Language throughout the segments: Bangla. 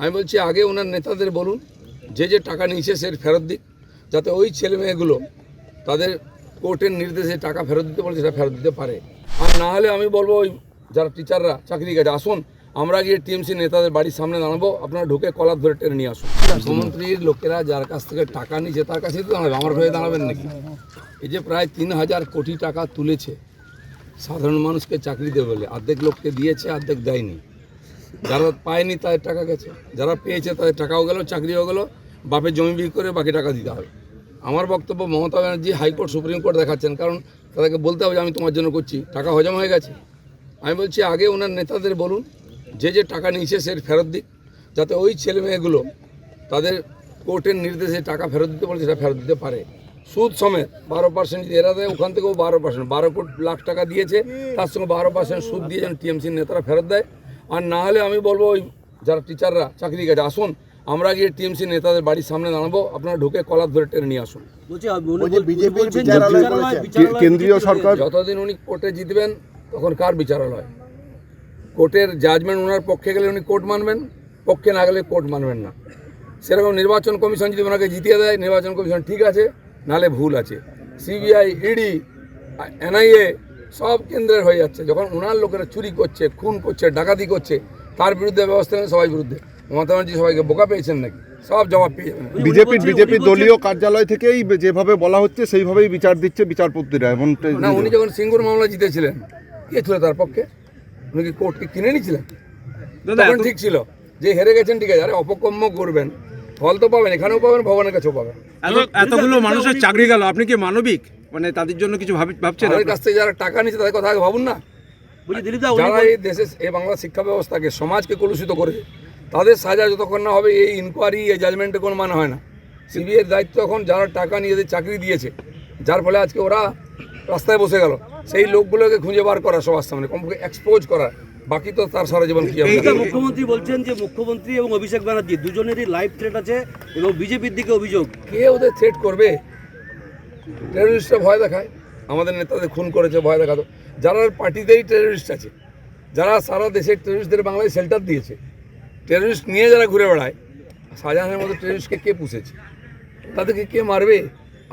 আমি বলছি, আগে ওনার নেতাদের বলুন, যে যে টাকা নিয়েছে সে ফেরত দিক, যাতে ওই ছেলে মেয়েগুলো তাদের কোর্টের নির্দেশে টাকা ফেরত দিতে বলে সেটা ফেরত দিতে পারে। আর না হলে আমি বলব, ওই যারা টিচাররা চাকরি গেছে আসুন, আমরা গিয়ে টিএমসি নেতাদের বাড়ির সামনে দাঁড়াবো, আপনারা ঢুকে কলার ধরে টেনে নিয়ে আসুন। মুখ্যমন্ত্রীর লোকেরা যার কাছ থেকে টাকা নিয়েছে, তার কাছেই তো দাঁড়াবে, আমার হয়ে দাঁড়াবেন নাকি? এই যে প্রায় তিন হাজার কোটি টাকা তুলেছে, সাধারণ মানুষকে চাকরি দেবে বলে, অর্ধেক লোককে দিয়েছে, অর্ধেক দেয়নি। যারা পায়নি তাদের টাকা গেছে। যারা পেয়েছে তাদের টাকাও গেল, চাকরিও গেল, বাপের জমি বিক্রি করে বাকি টাকা দিতে হবে। আমার বক্তব্য, Mamata Banerjee high court, supreme court দেখাচ্ছেন, কারণ তাদেরকে বলতে হবে যে আমি তোমার জন্য করছি। টাকা হজম হয়ে গেছে। আমি বলছি, আগে ওনার নেতাদের বলুন, যে যে টাকা নিয়েছে সে ফেরত দিক, যাতে ওই ছেলে মেয়েগুলো তাদের কোর্টের নির্দেশে টাকা ফেরত দিতে বলে সেটা ফেরত দিতে পারে। সুদ সমেত বারো পার্সেন্ট যদি এরা দেয়, ওখান থেকেও বারো পার্সেন্ট বারো কোটি লাখ টাকা দিয়েছে, তার সঙ্গে বারো পার্সেন্ট সুদ দিয়ে যেন টিএমসির নেতারা ফেরত দেয়। আর না হলে আমি বলব ওই যারা টিচাররা চাকরি গেছে আসুন আমরা গিয়ে টিএমসি নেতাদের বাড়ির সামনে দাঁড়াবো আপনারা ঢুকে কলার ধরে টেনে নিয়ে আসুন। কেন্দ্রীয় সরকার? যতদিন উনি কোর্টে জিতবেন তখন কার বিচারালয়? কোর্টের জাজমেন্ট ওনার পক্ষে গেলে উনি কোর্ট মানবেন পক্ষে না গেলে কোর্ট মানবেন না। সেরকম নির্বাচন কমিশন যদি ওনাকে জিতিয়ে দেয় নির্বাচন কমিশন ঠিক আছে নালে ভুল আছে। সিবিআই ইডি এনআইএ সব কেন্দ্রের হয়ে যাচ্ছে। যখন ওনার লোকেরা চুরি করছে খুন করছে ডাকাতি করছে তার বিরুদ্ধে ব্যবস্থা নেই সবাই বিরুদ্ধে। মমতা ব্যানার্জি সবাইকে বোকা পেয়েছেন নাকি? সব জবাব পেয়ে বিজেপির বিজেপির দলীয় কার্যালয় থেকেই যেভাবে বলা হচ্ছে সেইভাবেই বিচার দিচ্ছে বিচারপতিরা এমন না উনি যখন সিঙ্গুর মামলা জিতেছিলেন কে ছিল তার পক্ষে? উনি কি কোর্টকে কিনে নিয়েছিলেন? তখন ঠিক ছিল। যে হেরে গেছেন ঠিক আছে আরে অপকর্ম করবেন। ফল তো পাবেন এখানেও পাবেন ভগবানের কাছেও পাবেন। এতগুলো মানুষের চাকরি গেল আপনি কি মানবিক? মানে তাদের জন্য কিছু ভাবি- ভাবছেন তাদের কাছ থেকে যারা টাকা নিচ্ছে তাদের কথা আগে ভাবুন না। বলছি দিলীপ দা যারা এই দেশে এই বাংলা শিক্ষা ব্যবস্থাকে সমাজকে কলুষিত করেছে তাদের সাজা যতক্ষণ না হবে এই ইনকোয়ারি এই জাজমেন্টে কোনো মানে হয় না। সিবিআইয়ের দায়িত্ব এখন যারা টাকা নিয়ে এদের চাকরি দিয়েছে যার ফলে আজকে ওরা রাস্তায় বসে গেল। সেই লোকগুলোকে খুঁজে বার করা সবার সামনে কমপক্ষে এক্সপোজ করা। বাকি তো তার সারা জীবন কি হবে? মুখ্যমন্ত্রী বলছেন যে মুখ্যমন্ত্রী এবং অভিষেক ব্যানার্জি দুজনেরই লাইফ থ্রেট আছে এবং বিজেপির দিকে অভিযোগ। কে ওদের থ্রেট করবে? টেরোরিস্টরা ভয় দেখায়। আমাদের নেতাদের খুন করেছে, ভয় দেখাতো। যারা পার্টিতেই টেরোরিস্ট আছে, যারা সারা দেশের টেরোরিস্টদের বাংলায় শেল্টার দিয়েছে, টেরোরিস্ট নিয়ে যারা ঘুরে বেড়ায়, শাহজাহানের মতো টেরোরিস্টকে কে পুষেছে? তাদেরকে কে মারবে?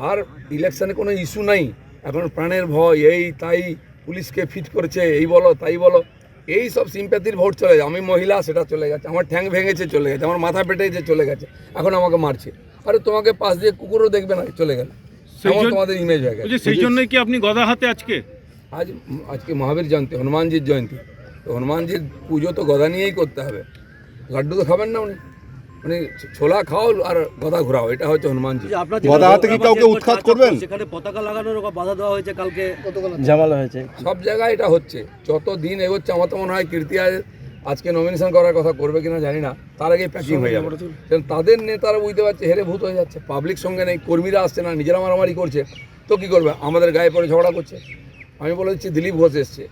আর ইলেকশানে কোনো ইস্যু নাই। এখন প্রাণের ভয়, এই তাই পুলিশকে ফিট করেছে, এই বলো, তাই বলো। এই সব সিম্প্যাথির ভোট চলে যায়। আমি মহিলা, সেটা চলে গেছে। আমার ঠ্যাং ভেঙেছে, চলে গেছে। আমার মাথা পেটেছে, চলে গেছে। এখন আমাকে মারছে। আরে তোমাকে পাশ দিয়ে কুকুরও দেখবে না, চলে গেল। তোমাদের ইমেজ হয়ে গেছে। সেই জন্যই কি আপনি গদা হাতে আজকে? আজ আজকে মহাবীর জয়ন্তী হনুমানজির জয়ন্তী। তো হনুমানজির পুজো তো গদা নিয়েই করতে হবে। লাড্ডু তো খাবেন না উনি। উনি ছোলা খাও আর গদা ঘোরাও এটা হচ্ছে হনুমানজি। যে আপনার গদা হাতে কি কাউকে উৎখাত করবেন? সেখানে পতাকা লাগানোর বাধা দেওয়া হয়েছে কালকে? সব জায়গায় এটা হচ্ছে। যত দিন এগোচ্ছে আমার তো মনে হয় কীর্তি আজ আজকে নমিনেশন করার কথা করবে কিনা জানি না। তার আগে প্যাকিং হয়ে যাবে। তাদের নেতারা বুঝতে পারছে হেরে ভূত হয়ে যাচ্ছে। পাবলিক সঙ্গে নেই কর্মীরা আসছে না নিজেরা মারামারি করছে। তো কী করবে? আমাদের গায়ে পড়ে ঝগড়া করছে। আমি বলে দিচ্ছি দিলীপ ঘোষ এসছে।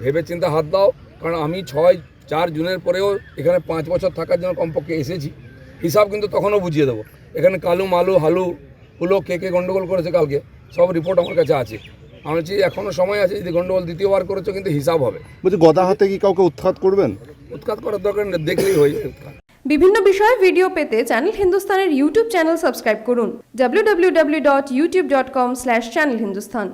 ভেবে চিন্তা হাত দাও কারণ আমি ছয় চার জুনের পরেও এখানে পাঁচ বছর থাকার জন্য কমপক্ষে এসেছি। হিসাব কিন্তু তখনও বুঝিয়ে দেবো। এখানে কালু মালু হালু হুলো কে কে গন্ডগোল করেছে কালকে সব রিপোর্ট আমার কাছে আছে। আমি বলছি এখনও সময় আছে যদি গন্ডগোল দ্বিতীয়বার করেছ কিন্তু হিসাব হবে। বলছি গদা হাতে কি কাউকে উৎখাত করবেন? উৎখাত করার দরকার নেই দেখলেই হয়ে যায় উৎখাত। বিভিন্ন বিষয়ে ভিডিও পেতে চ্যানেল হিন্দুস্তানের ইউটিউব চ্যানেল সাবস্ক্রাইব করুন। www.youtube.com/channelhindustan